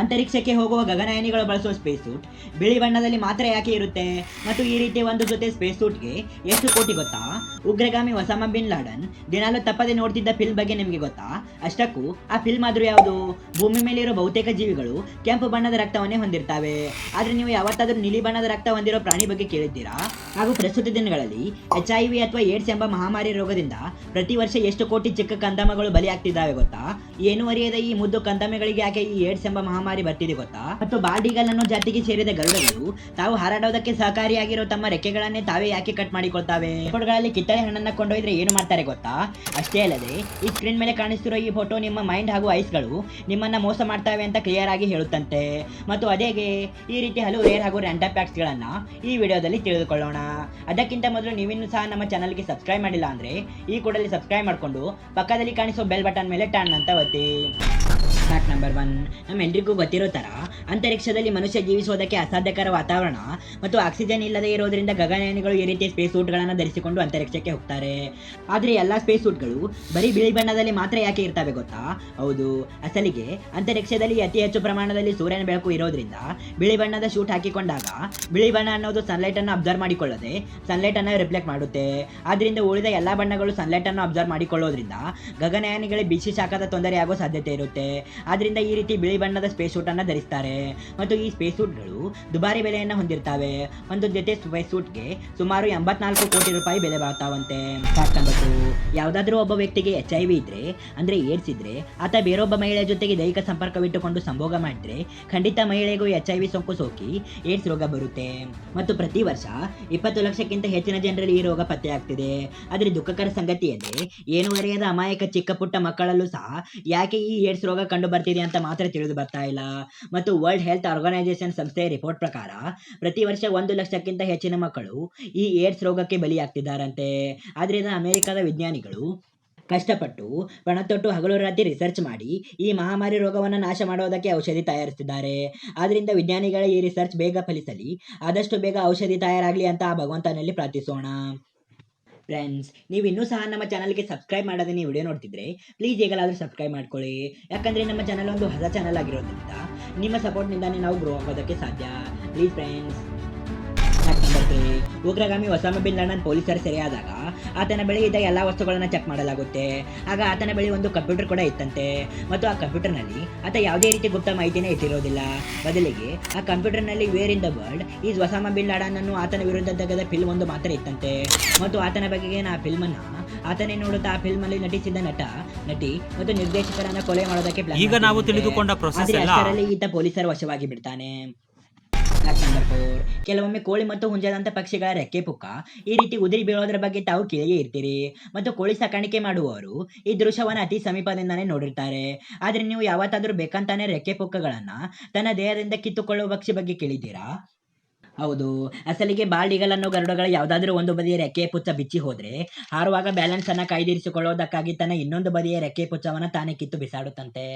ಅಂತರಿಕ್ಷಕ್ಕೆ ಹೋಗುವ ಗಗನಯಾನಿಗಳು ಬಳಸುವ space suit ಬಿಳಿ ಬಣ್ಣದಲ್ಲಿ ಮಾತ್ರ ಯಾಕೆ ಇರುತ್ತೆ? ಮತ್ತು ಈ ರೀತಿ ಒಂದು ಜೊತೆ ಸ್ಪೇಸ್ ಸೂಟ್ಗೆ ಎಷ್ಟು ಕೋಟಿ ಗೊತ್ತಾ? ಉಗ್ರಗಾಮಿ ಒಸಾಮಾ ಬಿನ್ ಲಾಡನ್ ದಿನಾಲು ತಪ್ಪದೆ ನೋಡ್ತಿದ್ದ ಫಿಲ್ಮ್ ಬಗ್ಗೆ ನಿಮಗೆ ಗೊತ್ತಾ? ಅಷ್ಟಕ್ಕೂ ಆ ಫಿಲ್ಮ್ ಆದರೂ ಯಾವುದು? ಭೂಮಿ ಮೇಲಿರೋ ಬಹುತೇಕ ಜೀವಿಗಳು ಕೆಂಪು ಬಣ್ಣದ ರಕ್ತವನ್ನೇ ಹೊಂದಿರ್ತವೆ. ಆದ್ರೆ ನೀವು ಯಾವತ್ತಾದರೂ ನೀಲಿ ಬಣ್ಣದ ರಕ್ತ ಹೊಂದಿರೋ ಪ್ರಾಣಿ ಬಗ್ಗೆ ಕೇಳಿದ್ದೀರಾ? ಹಾಗೂ ಪ್ರಸ್ತುತ ದಿನಗಳಲ್ಲಿ ಎಚ್ ಐ ವಿ ಅಥವಾ ಏಡ್ಸ್ ಎಂಬ ಮಹಾಮಾರಿ ರೋಗದಿಂದ ಪ್ರತಿ ವರ್ಷ ಎಷ್ಟು ಕೋಟಿ ಚಿಕ್ಕ ಕಂದಮಗಳು ಬಲಿಯಾಗ್ತಿದ್ದಾವೆ ಗೊತ್ತಾ? ಏನು ಅರಿಯದ ಈ ಮುದ್ದು ಕಂದಮೆಗಳಿಗೆ ಯಾಕೆ ಈ ಏಡ್ಸ್ ಎಂಬ ಮಹಾಮಾರಿ ಬರ್ತಿದೆ ಗೊತ್ತಾ? ಮತ್ತು ಬಾಡಿಗಲ್ ಅನ್ನೋ ಜಾತಿಗೆ ಸೇರಿದ ಗರುಡಗಳು ತಾವು ಹಾರಾಡೋದಕ್ಕೆ ಸಹಕಾರಿಯಾಗಿರೋ ತಮ್ಮ ರೆಕ್ಕೆಗಳನ್ನೇ ತಾವೇ ಯಾಕೆ ಕಟ್ ಮಾಡಿಕೊಳ್ತಾವೆ? ಫೋಟೋಗಳಲ್ಲಿ ಕಿತ್ತಳೆ ಹಣ್ಣನ್ನು ಕೊಂಡೊಯ್ದ್ರೆ ಏನು ಮಾಡ್ತಾರೆ ಗೊತ್ತಾ? ಅಷ್ಟೇ ಅಲ್ಲದೆ, ಈ ಸ್ಕ್ರೀನ್ ಮೇಲೆ ಕಾಣಿಸ್ತಿರೋ ಈ ಫೋಟೋ ನಿಮ್ಮ ಮೈಂಡ್ ಹಾಗೂ ಐಸ್ಗಳು ನಿಮ್ಮನ್ನ ಮೋಸ ಮಾಡ್ತಾವೆ ಅಂತ ಕ್ಲಿಯರ್ ಆಗಿ ಹೇಳುತ್ತಂತೆ. ಮತ್ತು ಅದೇಗೆ, ಈ ರೀತಿ ಹಲವು ರೇರ್ ಹಾಗೂ ರ್ಯಾಂಡಮ್ ಪ್ಯಾಕ್ಸ್ಗಳನ್ನು ಈ ವಿಡಿಯೋದಲ್ಲಿ ತಿಳಿದುಕೊಳ್ಳೋಣ. ಅದಕ್ಕಿಂತ ಮೊದಲು ನೀವಿನ್ನೂ ಸಹ ನಮ್ಮ ಚಾನಲ್ಗೆ ಸಬ್ಸ್ಕ್ರೈಬ್ ಮಾಡಿಲ್ಲ ಅಂದ್ರೆ, ಈ ಕೂಡಲೇ ಸಬ್ಸ್ಕ್ರೈಬ್ ಮಾಡಿಕೊಂಡು ಪಕ್ಕದಲ್ಲಿ ಕಾಣಿಸೋ ಬೆಲ್ ಬಟನ್ ಮೇಲೆ ಟ್ಯಾನ್ ಅಂತ ಒತ್ತಿ. ಫ್ಯಾಕ್ಟ್ ನಂಬರ್ ಒನ್ ನಮ್ಮೆಲ್ರಿಗೂ ಗೊತ್ತಿರೋ ಥರ ಅಂತರಿಕ್ಷದಲ್ಲಿ ಮನುಷ್ಯ ಜೀವಿಸುವುದಕ್ಕೆ ಅಸಾಧ್ಯಕರ ವಾತಾವರಣ ಮತ್ತು ಆಕ್ಸಿಜನ್ ಇಲ್ಲದೆ ಇರೋದ್ರಿಂದ ಗಗನಯಾನಿಗಳು ಈ ರೀತಿ ಸ್ಪೇಸ್ ಸೂಟ್ಗಳನ್ನು ಧರಿಸಿಕೊಂಡು ಅಂತರಿಕ್ಷಕ್ಕೆ ಹೋಗ್ತಾರೆ. ಆದರೆ ಎಲ್ಲ ಸ್ಪೇಸ್ ಸೂಟ್ಗಳು ಬರೀ ಬಿಳಿ ಬಣ್ಣದಲ್ಲಿ ಮಾತ್ರ ಯಾಕೆ ಇರ್ತವೆ ಗೊತ್ತಾ? ಹೌದು, ಅಸಲಿಗೆ ಅಂತರಿಕ್ಷದಲ್ಲಿ ಅತಿ ಹೆಚ್ಚು ಪ್ರಮಾಣದಲ್ಲಿ ಸೂರ್ಯನ ಬೆಳಕು ಇರೋದ್ರಿಂದ ಬಿಳಿ ಬಣ್ಣದ ಶೂಟ್ ಹಾಕಿಕೊಂಡಾಗ ಬಿಳಿ ಬಣ್ಣ ಅನ್ನೋದು ಸನ್ಲೈಟ್ ಅನ್ನು ಅಬ್ಸರ್ವ್ ಮಾಡಿಕೊಳ್ಳದೆ ಸನ್ಲೈಟ್ ಅನ್ನು ರಿಫ್ಲೆಕ್ಟ್ ಮಾಡುತ್ತೆ. ಆದ್ರಿಂದ ಉಳಿದ ಎಲ್ಲ ಬಣ್ಣಗಳು ಸನ್ಲೈಟ್ ಅನ್ನು ಅಬ್ಸರ್ವ್ ಮಾಡಿಕೊಳ್ಳೋದ್ರಿಂದ ಗಗನಯಾನಿಗಳಿಗೆ ಬಿಸಿ ಶಾಖದ ತೊಂದರೆಯಾಗೋ ಸಾಧ್ಯತೆ ಇರುತ್ತೆ. ಆದ್ರಿಂದ ಈ ರೀತಿ ಬಿಳಿ ಬಣ್ಣದ ಸ್ಪೇಸ್ ಸೂಟ್ ಅನ್ನ ಧರಿಸ್ತಾರೆ. ಮತ್ತು ಈ ಸ್ಪೇಸ್ ಸೂಟ್ಗಳು ದುಬಾರಿ ಬೆಲೆಯನ್ನ ಹೊಂದಿರ್ತವೆ. ಒಂದು ಜೊತೆ ಸ್ಪೇಸ್ ಸೂಟ್ಗೆ ಸುಮಾರು ಎಂಬತ್ನಾಲ್ಕು ಕೋಟಿ ರೂಪಾಯಿ ಬೆಲೆ ಬಾಳ್ತಾವಂತೆ. ಫ್ಯಾಕ್ಟ್ ಒಬ್ಬ ವ್ಯಕ್ತಿಗೆ ಎಚ್ ಐ ವಿ ಇದ್ರೆ, ಅಂದ್ರೆ ಏಡ್ಸ್ ಇದ್ರೆ, ಆತ ಬೇರೊಬ್ಬ ಮಹಿಳೆಯ ಜೊತೆಗೆ ದೈಹಿಕ ಸಂಪರ್ಕವಿಟ್ಟುಕೊಂಡು ಸಂಭೋಗ ಮಾಡಿದ್ರೆ ಖಂಡಿತ ಮಹಿಳೆಗೂ ಎಚ್ ಐ ವಿ ಸೋಂಕು ಸೋಕಿ ಏಡ್ಸ್ ರೋಗ ಬರುತ್ತೆ. ಮತ್ತು ಪ್ರತಿ ವರ್ಷ ಇಪ್ಪತ್ತು ಲಕ್ಷಕ್ಕಿಂತ ಹೆಚ್ಚಿನ ಜನರಲ್ಲಿ ಈ ರೋಗ ಪತ್ತೆಯಾಗ್ತಿದೆ ಆದ್ರೆ ದುಃಖಕರ ಸಂಗತಿ ಅಂದ್ರೆ ಏನು ಅರಿಯದ ಅಮಾಯಕ ಚಿಕ್ಕ ಪುಟ್ಟ ಮಕ್ಕಳಲ್ಲೂ ಸಹ ಯಾಕೆ ಈ ಏಡ್ಸ್ ರೋಗ ಕಂಡು ಬರ್ತಿದೆ ಅಂತ ಮಾತ್ರ ತಿಳಿದು ಬರ್ತಾ ಇಲ್ಲ. ಮತ್ತು ವರ್ಲ್ಡ್ ಹೆಲ್ತ್ ಆರ್ಗನೈಸೇಷನ್ ಸಂಸ್ಥೆಯ ರಿಪೋರ್ಟ್ ಪ್ರಕಾರ, ಪ್ರತಿ ವರ್ಷ ಒಂದು ಲಕ್ಷಕ್ಕಿಂತ ಹೆಚ್ಚಿನ ಮಕ್ಕಳು ಈ ಏಡ್ಸ್ ರೋಗಕ್ಕೆ ಬಲಿಯಾಗ್ತಿದ್ದಾರಂತೆ. ಆದ್ರಿಂದ ಅಮೆರಿಕದ ವಿಜ್ಞಾನಿಗಳು ಕಷ್ಟಪಟ್ಟು ಪಣತೊಟ್ಟು ಹಗಲು ರಾತ್ರಿ ರಿಸರ್ಚ್ ಮಾಡಿ ಈ ಮಹಾಮಾರಿ ರೋಗವನ್ನು ನಾಶ ಮಾಡೋದಕ್ಕೆ ಔಷಧಿ ತಯಾರಿಸ್ತಿದ್ದಾರೆ. ಆದ್ದರಿಂದ ವಿಜ್ಞಾನಿಗಳ ಈ ರಿಸರ್ಚ್ ಬೇಗ ಫಲಿಸಲಿ, ಆದಷ್ಟು ಬೇಗ ಔಷಧಿ ತಯಾರಾಗಲಿ ಅಂತ ಆ ಭಗವಂತನಲ್ಲಿ ಪ್ರಾರ್ಥಿಸೋಣ. ಫ್ರೆಂಡ್ಸ್ ನೀವು ಇನ್ನೂ ಸಹ ನಮ್ಮ ಚಾನಲ್ಗೆ ಸಬ್ಸ್ಕ್ರೈಬ್ ಮಾಡದೆ ನೀವು ವಿಡಿಯೋ ನೋಡ್ತಿದ್ರೆ ಪ್ಲೀಸ್ ಈಗಲಾದರೂ ಸಬ್ಸ್ಕ್ರೈಬ್ ಮಾಡ್ಕೊಳ್ಳಿ. ಯಾಕಂದರೆ ನಮ್ಮ ಚಾನಲ್ ಒಂದು ಹೊಸ ಚಾನಲ್ ಆಗಿರೋದ್ರಿಂದ ನಿಮ್ಮ ಸಪೋರ್ಟ್ನಿಂದಾನೇ ನಾವು ಗ್ರೋ ಆಗೋದಕ್ಕೆ ಸಾಧ್ಯ. ಪ್ಲೀಸ್ ಫ್ರೆಂಡ್ಸ್ ಉಗ್ರಗಾಮಿ ಒಸಾಮ ಬಿನ್ ಲಾಡನ್ ಪೊಲೀಸರು ಸೆರೆಯಾದಾಗ ಆತನ ಬಳಿ ಇದ್ದ ಎಲ್ಲ ವಸ್ತುಗಳನ್ನು ಚೆಕ್ ಮಾಡಲಾಗುತ್ತೆ. ಆಗ ಆತನ ಬಳಿ ಒಂದು ಕಂಪ್ಯೂಟರ್ ಕೂಡ ಇತ್ತಂತೆ. ಮತ್ತು ಆ ಕಂಪ್ಯೂಟರ್ನಲ್ಲಿ ಆತ ಯಾವುದೇ ರೀತಿ ಗುಪ್ತ ಮಾಹಿತಿನೇ ಇಟ್ಟಿರೋದಿಲ್ಲ. ಬದಲಿಗೆ ಆ ಕಂಪ್ಯೂಟರ್ನಲ್ಲಿ where in the world is Osama bin ಆತನ ವಿರುದ್ಧ ತೆಗೆದ ಫಿಲ್ಮ್ ಒಂದು ಮಾತ್ರ ಇತ್ತಂತೆ. ಮತ್ತು ಆತನ ಬಗೆಗೆ ಆ ಫಿಲ್ಮನ್ನು ಆತನೇ ನೋಡುತ್ತಾ ಆ ಫಿಲ್ಮ್ ಅಲ್ಲಿ ನಟಿಸಿದ ನಟ ನಟಿ ಮತ್ತು ನಿರ್ದೇಶಕರನ್ನ ಕೊಲೆ ಮಾಡೋದಕ್ಕೆ ಈಗ ನಾವು. ತಿಳಿದುಕೊಂಡ ಅಷ್ಟರಲ್ಲಿ ಈತ ಪೊಲೀಸರ ವಶವಾಗಿ ಬಿಡ್ತಾನೆ. ಫೋರ್ ಕೆಲವೊಮ್ಮೆ ಕೋಳಿ ಮತ್ತು ಹುಂಜದಂತ ಪಕ್ಷಿಗಳ ರೆಕ್ಕೆ ಪುಕ್ಕ ಈ ರೀತಿ ಉದುರಿ ಬೀಳೋದ್ರ ಬಗ್ಗೆ ತಾವು ಕೇಳಿಯೇ ಇರ್ತೀರಿ. ಮತ್ತು ಕೋಳಿ ಸಾಕಾಣಿಕೆ ಮಾಡುವವರು ಈ ದೃಶ್ಯವನ್ನು ಅತಿ ಸಮೀಪದಿಂದಾನೇ ನೋಡಿರ್ತಾರೆ. ಆದ್ರೆ ನೀವು ಯಾವತ್ತಾದ್ರೂ ಬೇಕಂತಾನೆ ರೆಕ್ಕೆ ಪುಕ್ಕಗಳನ್ನ ತನ್ನ ದೇಹದಿಂದ ಕಿತ್ತುಕೊಳ್ಳುವ ಪಕ್ಷಿ ಬಗ್ಗೆ ಕೇಳಿದ್ದೀರಾ? ಹೌದು. ಅಸಲಿಗೆ ಬಾಲ್ಡಿಗಳನ್ನು ಗರುಡಗಳ ಯಾವುದಾದ್ರೂ ಒಂದು ಬದಿಯ ರೆಕ್ಕೆ ಪುಚ್ಚ ಬಿಚ್ಚಿ ಹೋದ್ರೆ, ಹಾರುವಾಗ ಬ್ಯಾಲೆನ್ಸ್ ಅನ್ನ ಕಾಯ್ದಿರಿಸಿಕೊಳ್ಳೋದಕ್ಕಾಗಿ ತನ್ನ ಇನ್ನೊಂದು ಬದಿಯ ರೆಕ್ಕೆ ಪುಚ್ಚವನ್ನ ತಾನೇ ಕಿತ್ತು ಬಿಸಾಡುತ್ತಂತೆ.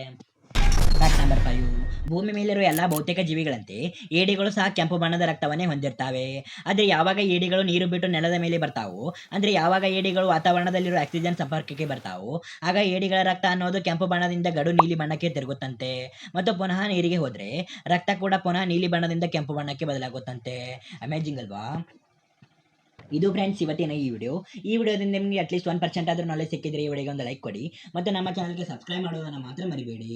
ಫ್ಯಾಕ್ಟ್ ನಂಬರ್ ಫೈವ್ ಭೂಮಿ ಮೇಲಿರುವ ಎಲ್ಲ ಬಹುತೇಕ ಜೀವಿಗಳಂತೆ ಏಡಿಗಳು ಸಹ ಕೆಂಪು ಬಣ್ಣದ ರಕ್ತವನ್ನೇ ಹೊಂದಿರ್ತಾವೆ. ಆದರೆ ಯಾವಾಗ ಏಡಿಗಳು ನೀರು ಬಿಟ್ಟು ನೆಲದ ಮೇಲೆ ಬರ್ತಾವೋ, ಅಂದ್ರೆ ಯಾವಾಗ ಏಡಿಗಳು ವಾತಾವರಣದಲ್ಲಿರೋ ಆಕ್ಸಿಜನ್ ಸಂಪರ್ಕಕ್ಕೆ ಬರ್ತಾವೋ, ಆಗ ಏಡಿಗಳ ರಕ್ತ ಅನ್ನೋದು ಕೆಂಪು ಬಣ್ಣದಿಂದ ಗಡು ನೀಲಿ ಬಣ್ಣಕ್ಕೆ ತಿರುಗುತ್ತಂತೆ. ಮತ್ತು ಪುನಃ ನೀರಿಗೆ ಹೋದರೆ ರಕ್ತ ಕೂಡ ಪುನಃ ನೀಲಿ ಬಣ್ಣದಿಂದ ಕೆಂಪು ಬಣ್ಣಕ್ಕೆ ಬದಲಾಗುತ್ತಂತೆ. ಅಮೇಜಿಂಗ್ ಅಲ್ವಾ? ಇದು ಫ್ರೆಂಡ್ಸ್ ಇವತ್ತಿನ ಈ ವಿಡಿಯೋ ಈ ವಿಡಿಯೋದಿಂದ ನಿಮಗೆ ಅಟ್ಲೀಸ್ಟ್ ಒನ್ ಪರ್ಸೆಂಟ್ ಆದರೂ ನಾಲೆಜ್ ಸಿಕ್ಕಿದ್ರೆ ಈ ವಿಡಿಯೋಗೆ ಒಂದು ಲೈಕ್ ಕೊಡಿ. ಮತ್ತು ನಮ್ಮ ಚಾನಲ್ಗೆ ಸಬ್ಸ್ಕ್ರೈಬ್ ಮಾಡೋದನ್ನು ಮಾತ್ರ ಮರಿಬೇಡಿ.